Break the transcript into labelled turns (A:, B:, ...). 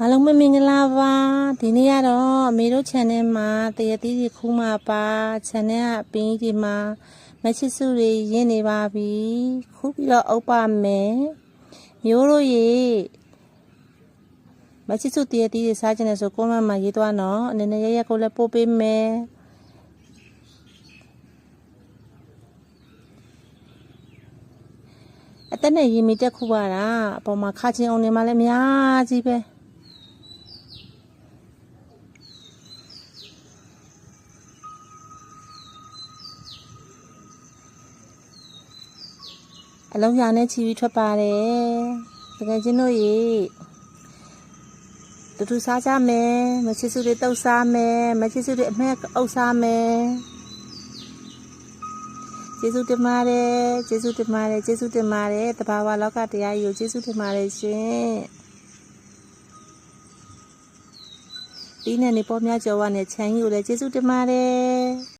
A: အားလုံးပဲမင်္ဂလာပါဒီနေ့ကတော့အမေတို့ channel မှာတရတီးဒီခူးမှာပါ channel ကပင်းကြီးမှာမချစ်စုတွေရင်းနေပါပြီခူးပြီးတော့အုပ်ပါမယ်မျိုးတို့ရေမချစ်စုတရတီးတွေစားချင်တယ်ဆိုကိုမမရေးသွားနော်အနေနဲ့ရရက်ကိုလည်းပို့ပေးမယ်အတက်နဲ့ရေမီတက်ခုပါတာအပေါ်မှာခါချင်းအောင်နေမှလည်းအများကြီးပဲ အလုံးရနဲ့ချီပြီးထွက်ပါတယ်တကယ်ချင်းတို့ရေတူတူစားကြမယ်မချစ်စုတွေတုတ်စားမယ်မချစ်စုတွေအမဲအုပ်စားမယ်ကျေးဇူးတင်ပါတယ်ကျေးဇူးတင်ပါတယ်ကျေးဇူးတင်ပါတယ်တဘာဝလောကတရားကြီးကိုကျေးဇူးတင်ပါတယ်ရှင်ဒီနေ့နေပေါ်များကျော်ဝနဲ့ချမ်းကြီးကိုလည်းကျေးဇူးတင်ပါတယ်